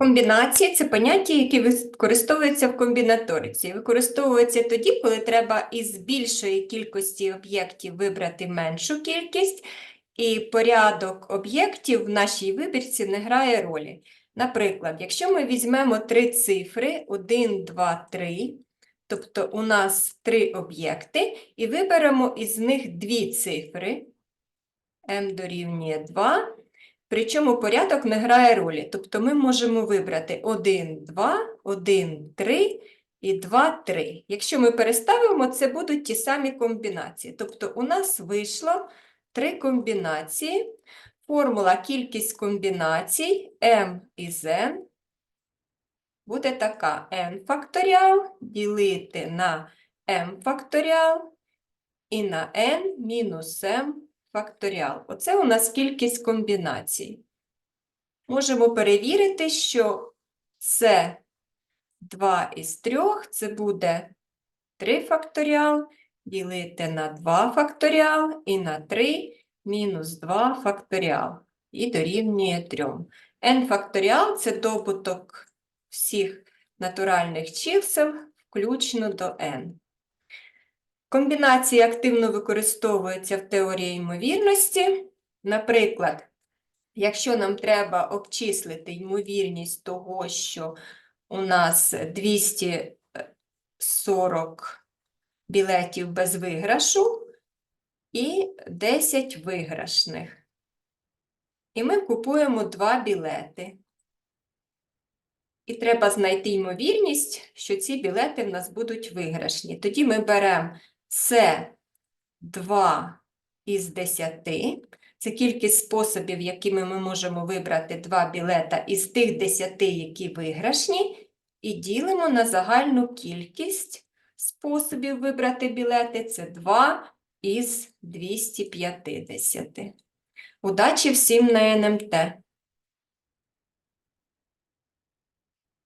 Комбінації це поняття, які використовуються в комбінаториці. Використовуються тоді, коли треба із більшої кількості об'єктів вибрати меншу кількість, і порядок об'єктів в нашій вибірці не грає ролі. Наприклад, якщо ми візьмемо три цифри 1, 2, 3, тобто у нас три об'єкти, і виберемо із них дві цифри, m дорівнює 2, Причому порядок не грає ролі. Тобто ми можемо вибрати 1, 2, 1, 3 і 2, 3. Якщо ми переставимо, це будуть ті самі комбінації. Тобто у нас вийшло три комбінації. Формула кількість комбінацій m із n буде така n факторіал ділити на m факторіал і на n мінус m факторіал. Оце у нас кількість комбінацій. Можемо перевірити, що це 2 із 3, це буде 3 факторіал, ділити на 2 факторіал і на 3 мінус 2 факторіал. І дорівнює 3. n факторіал – це добуток всіх натуральних чисел, включно до n. Комбінації активно використовуються в теорії ймовірності. Наприклад, якщо нам треба обчислити ймовірність того, що у нас 240 білетів без виграшу і 10 виграшних. І ми купуємо два білети. І треба знайти ймовірність, що ці білети в нас будуть виграшні. Тоді ми беремо це 2 із 10. Це кількість способів, якими ми можемо вибрати два білета із тих 10, які виграшні, і ділимо на загальну кількість способів вибрати білети. Це 2 із 250. Удачі всім на НМТ!